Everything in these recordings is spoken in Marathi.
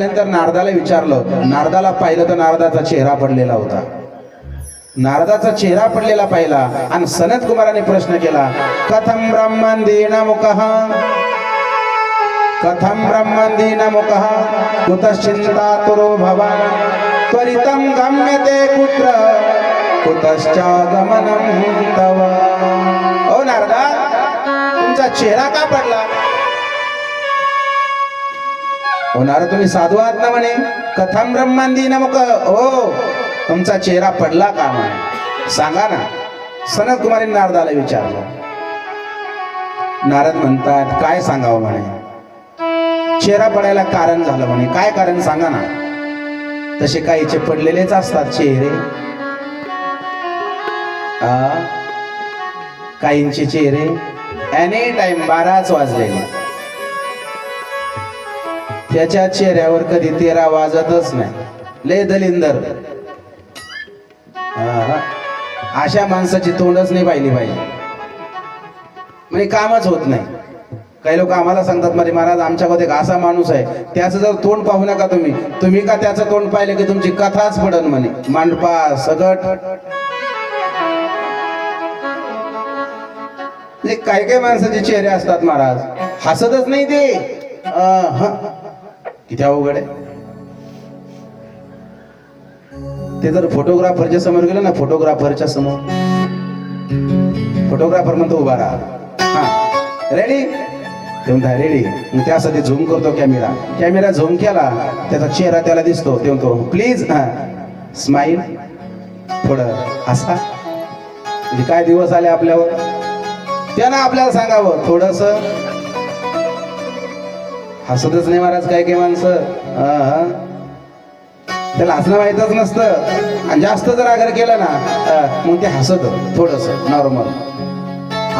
नंतर नारदाला विचारलं. नारदाला पाहिलं तर नारदाचा चेहरा पडलेला होता. नारदाचा चेहरा पडलेला पाहिला आणि सनत कुमाराने प्रश्न केला कथम ब्रह्मन दीन कथम ब्रह्मन दीन मुख कुतश्चिंता तुरो भवान? त्वरितम गम्यते कुत्र कुतश्चागमनम तव। ओ नारदा तुमचा चेहरा का पडला? होणार तुम्ही साधू आहात ना म्हणे? कथम ब्रह्मांदी नमक. हो तुमचा चेहरा पडला का म्हणे? सांगा ना. सनत कुमारी नारदाला विचारलं. नारद म्हणतात काय सांगावं म्हणे? चेहरा पडायला कारण झालं म्हणे. काय कारण सांगा ना. तसे काहीचे पडलेलेच असतात चेहरे. काहींचे चेहरे. एनी टाइम बाराच वाजलेले त्याच्या चेहऱ्यावर कधी तेरा वाजतच नाही. ले दलिंदर. हा. अशा माणसाची तोंडच नाही पाहिली पाहिजे म्हणजे कामच होत नाही. काही लोक आम्हाला सांगतात मध्ये महाराज आमच्यामध्ये एक असा माणूस आहे. त्याचं जर तोंड पाहू नका तुम्ही. तुम्ही का त्याचं तोंड पाहिलं की तुमची कथाच पडन म्हणे? मांडपा सगट. काही काय काय माणसाचे चेहरे असतात महाराज. हसतच नाही ते. किती अवघड आहे? ते जर फोटोग्राफरच्या समोर गेलं ना फोटोग्राफरच्या समोर. फोटोग्राफर म्हणतो उभा राहा. हा. रेडी ते म्हणता रेडी मग त्यासाठी झूम करतो कॅमेरा कॅमेरा झूम केला त्याचा चेहरा त्याला दिसतो. ते म्हणतो प्लीज हा. स्माईल थोडं हसा. म्हणजे काय दिवस आले आपल्यावर? त्यानं आपल्याला सांगावं थोडंसं हसतच नाही महाराज काय काय माणसं. त्याला हसणं माहीतच नसतं. आणि जास्त जर आग्रह केला ना मग ते हसत थोडस नॉर्मल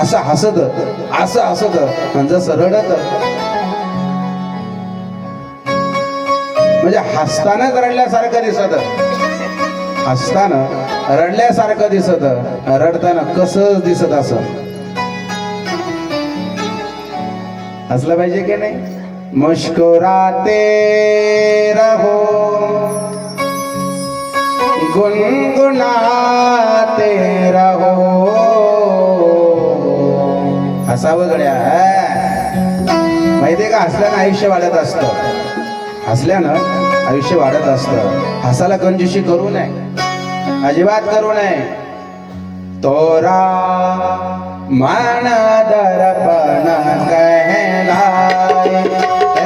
असं हसत असं हसत आणि जसं रडत. म्हणजे हसतानाच रडल्यासारखं दिसत हसताना रडल्यासारखं दिसत रडताना कसं दिसत असं? हसलं पाहिजे की नाही? मुस्कुराते रहो। गुनगुनाते रहो। हसावं गड्या माहितीये का? हसल्यानं आयुष्य वाढत असतं. हसल्यानं आयुष्य वाढत असतं. हसाला कंजूशी करू नये. अजिबात करू नये. तोरा मन दर्पण कहला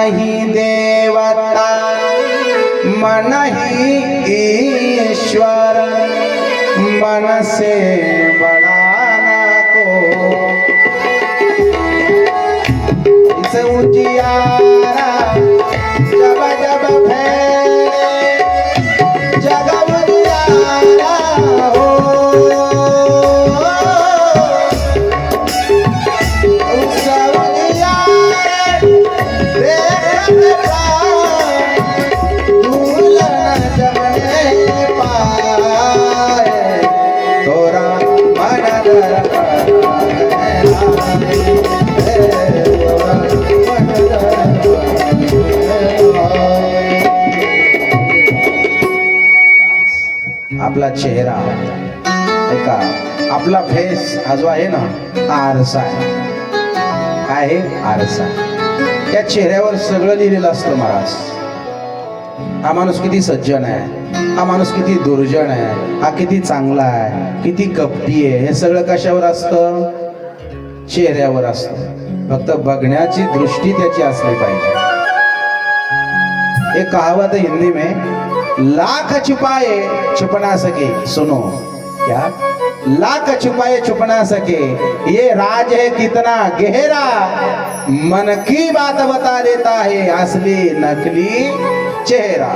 मन ही देवता, मन ही ईश्वर। मन से बड़ा न को। इस उजियारा जब जब फैले आपला चेहरा. ऐका आपला फेस हा जो आहे ना आरसा. आहे काय आहे आरसा. त्या चेहऱ्यावर सगळं लिहिलेलं असतं महाराज. हा माणूस किती सज्जन आहे. हा माणूस किती दुर्जन आहे. हा किती चांगला आहे. किती कपटी आहे. हे सगळं कशावर असतं? चेहऱ्यावर असतं. फक्त बघण्याची दृष्टी त्याची असली पाहिजे. एक कहावत हिंदी में लाख छुपाए छुपना सके। सुनो, क्या? लाख छुपाए छुपना सके। ये राज है कितना गहरा। मन की बात बता देता है असली नकली चेहरा।